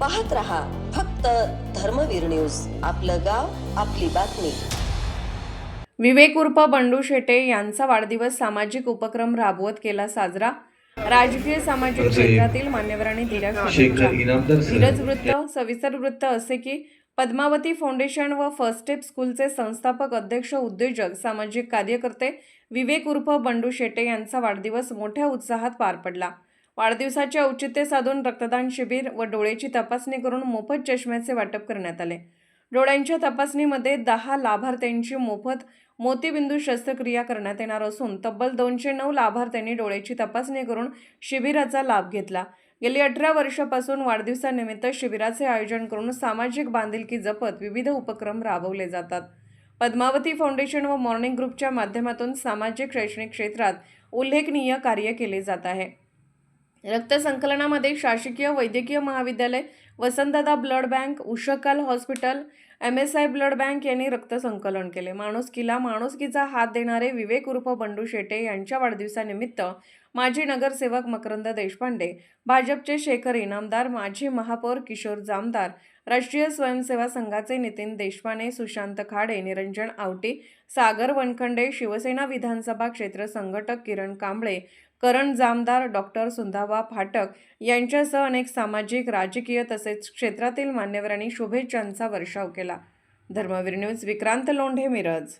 पाहत रहा फक्त धर्मवीर न्यूज. आपलं गाव आपली बातमी. विवेक उर्फ बंडू शेटे यांचा वाढदिवस सामाजिक उपक्रम राबवत केला साजरा. राजकीय सामाजिक क्षेत्रातील मान्यवरांनी दिल्या धीरज वृत्त सविस्तर वृत्त असे की पद्मावती फाउंडेशन व फर्स्ट स्टेप स्कूलचे संस्थापक अध्यक्ष उद्योजक सामाजिक कार्यकर्ते विवेक उर्फ बंडू शेटे यांचा वाढदिवस मोठ्या उत्साहात पार पडला. वाढदिवसाचे औचित्य साधून रक्तदान शिबिर व डोळ्याची तपासणी करून मोफत चष्म्याचे वाटप करण्यात आले. डोळ्यांच्या तपासणीमध्ये दहा लाभार्थ्यांची मोफत मोतीबिंदू शस्त्रक्रिया करण्यात येणार असून तब्बल दोनशे नऊ लाभार्थ्यांनी डोळ्याची तपासणी करून शिबिराचा लाभ घेतला. गेली अठरा वर्षापासून वाढदिवसानिमित्त शिबिराचे आयोजन करून सामाजिक बांधिलकी जपत विविध उपक्रम राबवले जातात. पद्मावती फाउंडेशन व मॉर्निंग ग्रुपच्या माध्यमातून सामाजिक शैक्षणिक क्षेत्रात उल्लेखनीय कार्य केले जात आहे. रक्तसंकलनामध्ये शासकीय वैद्यकीय महाविद्यालय Vasantdada blood bank Ushakal hospital M S I blood bank यांनी रक्तसंकलन केले. माणुसकीला माणुसकीचा हात देणारे विवेक उर्फ बंडू शेटे यांच्या वाढदिवसानिमित्त माजी नगरसेवक मकरंद देशपांडे भाजपचे शेखर इनामदार माजी महापौर किशोर जामदार राष्ट्रीय स्वयंसेवा संघाचे नितीन देशपांडे सुशांत खाडे निरंजन आवटी सागर वनखंडे शिवसेना विधानसभा क्षेत्र संघटक किरण कांबळे करण जामदार डॉक्टर सुंदाबा फाटक यांच्यासह अनेक सामाजिक राजकीय तसेच क्षेत्रातील मान्यवरांनी शुभेच्छांचा वर्षाव केला. धर्मवीर न्यूज विक्रांत लोंढे मिरज.